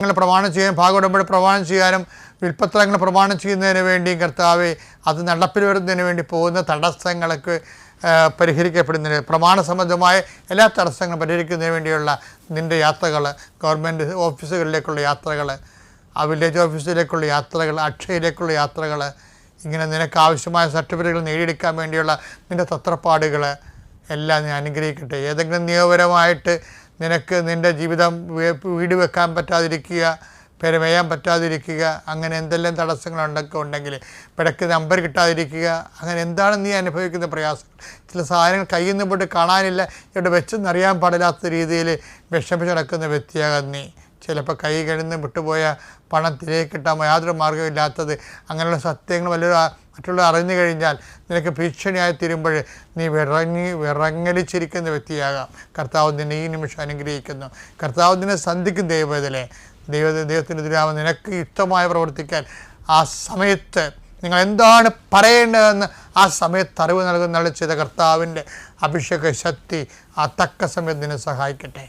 നിങ്ങൾ പ്രമാണം ചെയ്യാൻ ഭാഗോടമ്പടി പ്രമാണം ചെയ്യാനും വിൽപ്പത്രങ്ങൾ പ്രമാണം ചെയ്യുന്നതിന് വേണ്ടിയും കർത്താവ് അത് നടപ്പിൽ വരുന്നതിന് വേണ്ടി പോകുന്ന തടസ്സങ്ങളൊക്കെ പരിഹരിക്കപ്പെടുന്നതിന് പ്രമാണ സംബന്ധമായ എല്ലാ തടസ്സങ്ങളും പരിഹരിക്കുന്നതിന് വേണ്ടിയുള്ള നിന്റെ യാത്രകൾ ഗവൺമെന്റ് ഓഫീസുകളിലേക്കുള്ള യാത്രകൾ ആ വില്ലേജ് ഓഫീസിലേക്കുള്ള യാത്രകൾ അക്ഷയയിലേക്കുള്ള യാത്രകൾ ഇങ്ങനെ നിനക്ക് ആവശ്യമായ സർട്ടിഫിക്കറ്റുകൾ നേടിയെടുക്കാൻ വേണ്ടിയുള്ള നിന്റെ തത്രപ്പാടുകൾ എല്ലാം ഞാൻ അനുഗ്രഹിക്കട്ടെ. ഏതെങ്കിലും നിയമപരമായിട്ട് നിനക്ക് നിന്റെ ജീവിതം വീട് വെക്കാൻ പറ്റാതിരിക്കുക പെരമേയാൻ പറ്റാതിരിക്കുക അങ്ങനെ എന്തെല്ലാം തടസ്സങ്ങളുണ്ടൊക്കെ ഉണ്ടെങ്കിൽ പിടക്ക് നമ്പർ കിട്ടാതിരിക്കുക അങ്ങനെ എന്താണ് നീ അനുഭവിക്കുന്ന പ്രയാസങ്ങൾ? ചില സാധനങ്ങൾ കയ്യിൽ നിന്ന് പോയിട്ട് കാണാനില്ല ഇവിടെ വെച്ചെന്നറിയാൻ പാടില്ലാത്ത രീതിയിൽ വിഷമിച്ച് നടക്കുന്ന വ്യക്തിയാകാൻ നീ. ചിലപ്പോൾ കൈ കഴിഞ്ഞ് വിട്ടുപോയ പണം തിരികെ കിട്ടാൻ യാതൊരു മാർഗമില്ലാത്തത് അങ്ങനെയുള്ള സത്യങ്ങൾ വല്ലവരും ആ- മറ്റുള്ളവർ അറിഞ്ഞു കഴിഞ്ഞാൽ നിനക്ക് ഭീഷണിയായി തീരുമ്പോൾ നീ വിറങ്ങി വിറങ്ങലിച്ചിരിക്കുന്ന വ്യക്തിയാകാം. കർത്താവ് നിന്നെ ഈ നിമിഷം അനുഗ്രഹിക്കുന്നു. കർത്താവ് നിന്നെ സന്ധിക്കും ദൈവത്തിലെ ദൈവ ദൈവത്തിന്റെ ദുരാവ് നിനക്ക് ഇഷ്ടമായി പ്രവർത്തിക്കാൻ ആ സമയത്ത് നിങ്ങൾ എന്താണ് പറയേണ്ടതെന്ന് ആ സമയത്ത് അറിവ് നൽകുന്ന ചെയ്ത കർത്താവിന്റെ അഭിഷേക ശക്തി ആ തക്ക സമയത്ത് നിന്നെ സഹായിക്കട്ടെ.